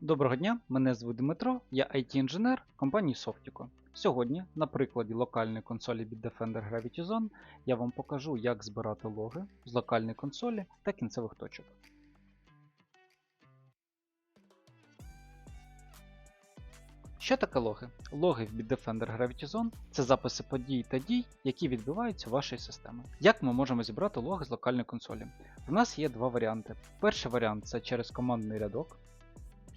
Доброго дня, мене звуть Дмитро, я IT-інженер компанії Softico. Сьогодні, на прикладі локальної консолі Bitdefender Gravity Zone, я вам покажу, як збирати логи з локальної консолі та кінцевих точок. Що таке логи? Логи в Bitdefender Gravity Zone це записи подій та дій, які відбуваються у вашій системі. Як ми можемо зібрати логи з локальної консолі? В нас є два варіанти. Перший варіант це через командний рядок.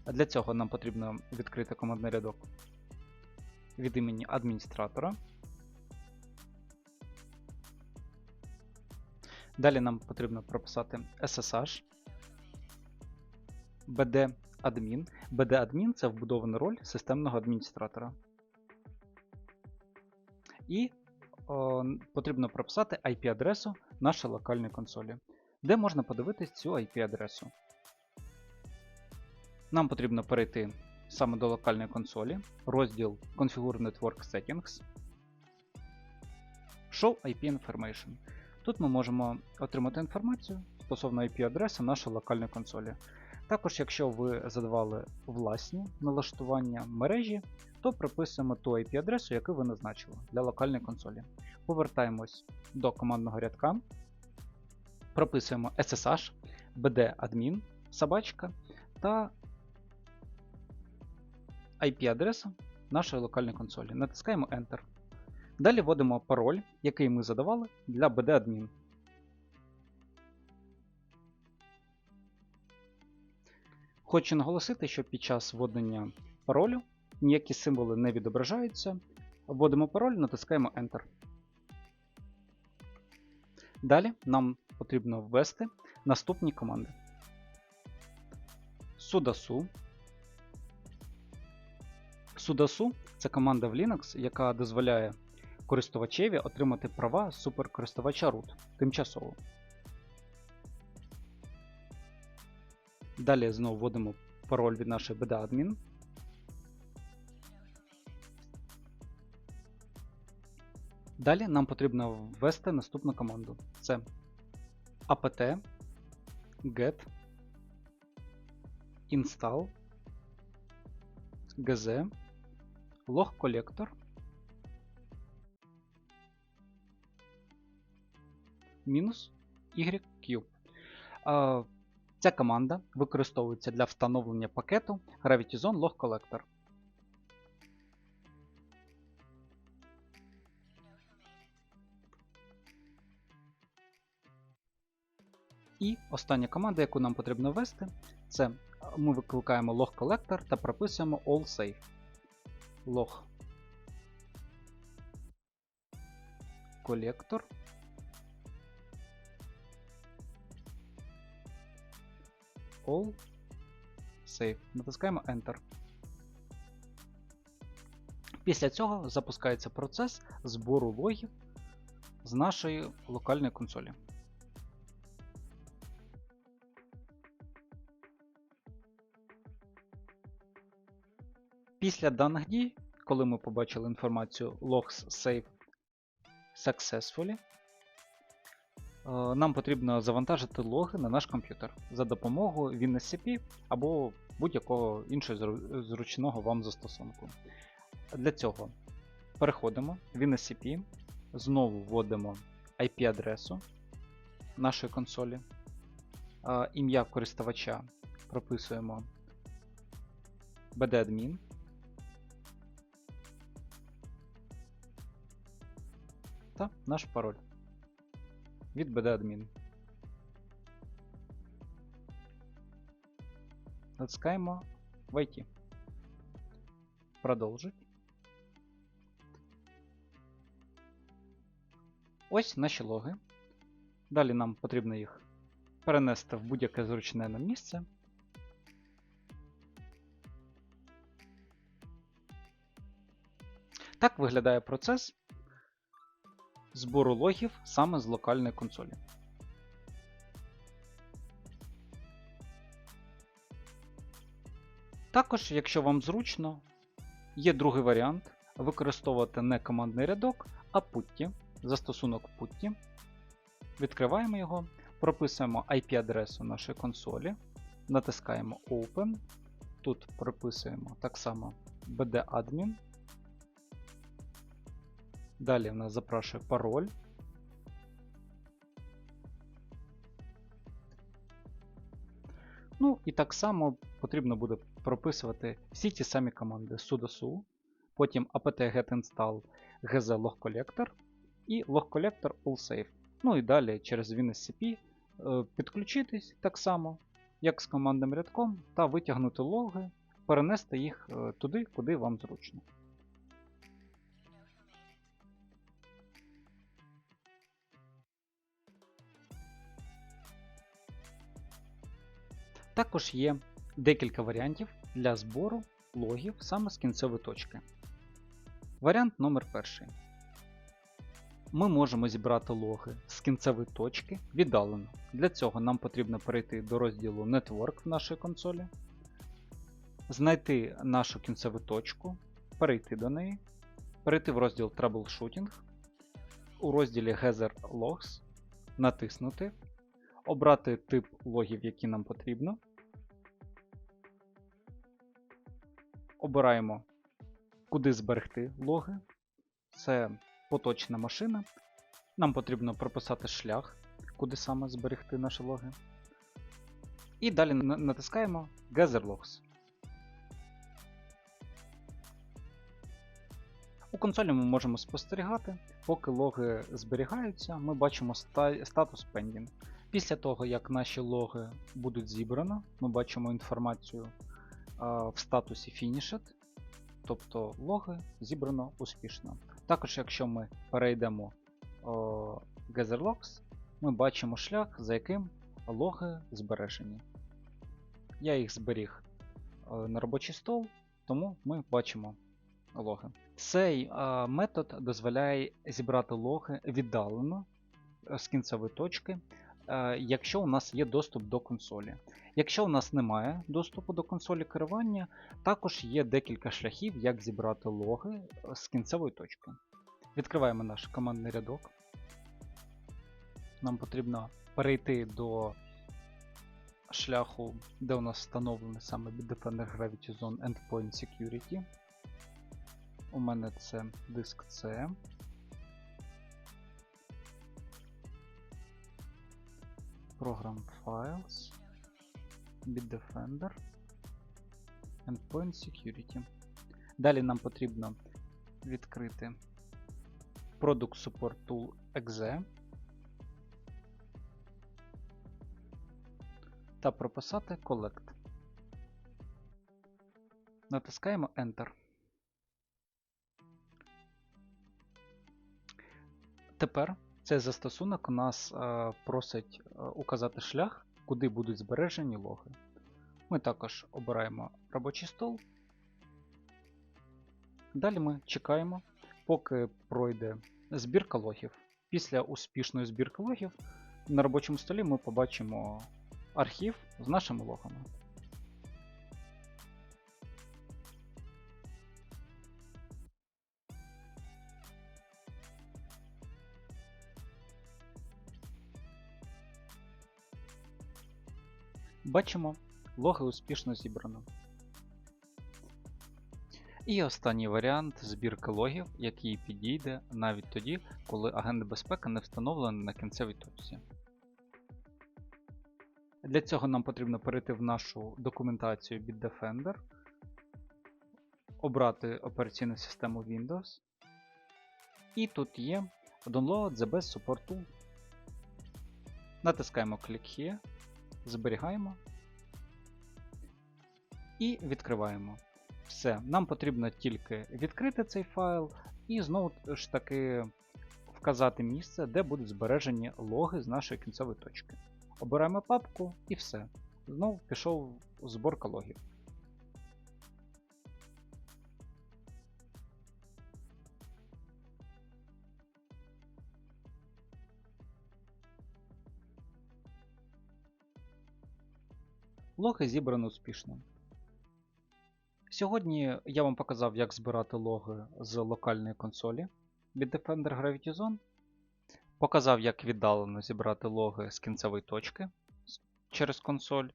Для цього нам потрібно відкрити командний рядок від імені адміністратора. Далі нам потрібно прописати SSH, BD-адмін. BD-адмін це вбудована роль системного адміністратора. І о, потрібно прописати IP-адресу нашої локальної консолі, де можна подивитись цю IP-адресу. Нам потрібно перейти саме до локальної консолі, розділ Configure Network Settings, Show IP Information. Тут ми можемо отримати інформацію стосовно IP-адреси нашої локальної консолі. Також, якщо ви задавали власні налаштування мережі, то приписуємо ту IP-адресу, яку ви назначили для локальної консолі. Повертаємось до командного рядка, прописуємо SSH, BD-адмін, собачка та IP-адресу нашої локальної консолі. Натискаємо Enter. Далі вводимо пароль, який ми задавали для BD-адмін. Хочу наголосити, що під час введення паролю ніякі символи не відображаються. Вводимо пароль, натискаємо Enter. Далі нам потрібно ввести наступні команди. sudosu sudosu це команда в Linux, яка дозволяє користувачеві отримати права суперкористувача root тимчасово. Далі знову вводимо пароль від нашої BD-адмін. Далі нам потрібно ввести наступну команду. Це apt get install gz collector мінус YQ. Ця команда використовується для встановлення пакету Gravity Zone Log Collector. І остання команда, яку нам потрібно ввести, це ми викликаємо log collector та прописуємо all safe. Log collector all save. Натискаємо Enter. Після цього запускається процес збору логів з нашої локальної консолі. Після даних дій, коли ми побачили інформацію logs save successfully, е, нам потрібно завантажити логи на наш комп'ютер. За допомогою WinSCP або будь-якого іншого зручного вам застосунку. Для цього переходимо в WinSCP, знову вводимо IP-адресу нашої консолі, е, ім'я користувача прописуємо bdadmin, та наш пароль від BD-адмін. Натискаємо Войти. Продовжить. Ось наші логи. Далі нам потрібно їх перенести в будь-яке зручне нам місце. Так виглядає процес збору логів саме з локальної консолі. Також, якщо вам зручно, є другий варіант використовувати не командний рядок, а Putty, застосунок Putty. Відкриваємо його, прописуємо IP-адресу нашої консолі, натискаємо Open. Тут прописуємо так само bd-admin. Далі в нас запрашує пароль. Ну і так само потрібно буде прописувати всі ті самі команди sudo su, потім apt-get install gz log collector і log collector allsafe. Ну і далі через WinSCP е, підключитись так само, як з командним рядком, та витягнути логи, перенести їх е, туди, куди вам зручно. Також є декілька варіантів для збору логів саме з кінцевої точки. Варіант номер перший. Ми можемо зібрати логи з кінцевої точки віддалено. Для цього нам потрібно перейти до розділу Network в нашій консолі, знайти нашу кінцеву точку, перейти до неї, перейти в розділ Troubleshooting, у розділі Gather Logs, натиснути, обрати тип логів, які нам потрібно. Обираємо, куди зберегти логи. Це поточна машина. Нам потрібно прописати шлях, куди саме зберегти наші логи. І далі натискаємо Gather Logs. У консолі ми можемо спостерігати, поки логи зберігаються, ми бачимо статус Pending. Після того, як наші логи будуть зібрано, ми бачимо інформацію в статусі Finished, тобто логи зібрано успішно. Також, якщо ми перейдемо о, Gather Logs, ми бачимо шлях, за яким логи збережені. Я їх зберіг е, на робочий стол, тому ми бачимо логи. Цей е, метод дозволяє зібрати логи віддалено е, з кінцевої точки, е, якщо у нас є доступ до консолі. Якщо у нас немає доступу до консолі керування, також є декілька шляхів, як зібрати логи е, з кінцевої точки. Відкриваємо наш командний рядок. Нам потрібно перейти до шляху, де у нас встановлений саме Bitdefender Gravity Zone Endpoint Security. У мене це диск C. Program Files, Bitdefender, Endpoint Security. Далі нам потрібно відкрити Product Support Tool .exe та прописати Collect. Натискаємо Enter. Тепер цей застосунок нас е, просить е, указати шлях, куди будуть збережені логи. Ми також обираємо робочий стол. Далі ми чекаємо, поки пройде збірка логів. Після успішної збірки логів на робочому столі ми побачимо архів з нашими логами. Бачимо, логи успішно зібрано. І останній варіант збірки логів, який підійде навіть тоді, коли агент безпеки не встановлений на кінцевій точці. Для цього нам потрібно перейти в нашу документацію Bitdefender, обрати операційну систему Windows. І тут є Download the Best Support Tool. Натискаємо Click Here, зберігаємо і відкриваємо. Все, нам потрібно тільки відкрити цей файл і знову ж таки вказати місце, де будуть збережені логи з нашої кінцевої точки. Обираємо папку і все. Знову пішов зборка логів. Логи зібрано успішно. Сьогодні я вам показав, як збирати логи з локальної консолі від Defender Gravity Zone. Показав, як віддалено зібрати логи з кінцевої точки через консоль,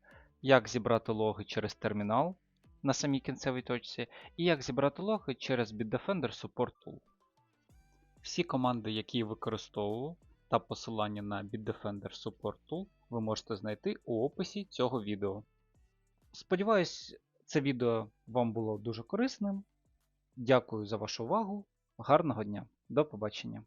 як зібрати логи через термінал на самій кінцевій точці, і як зібрати логи через Bitdefender Support Tool. Всі команди, які використовував, та посилання на Bitdefender Support Tool ви можете знайти у описі цього відео. Сподіваюсь, це відео вам було дуже корисним. Дякую за вашу увагу. Гарного дня. До побачення.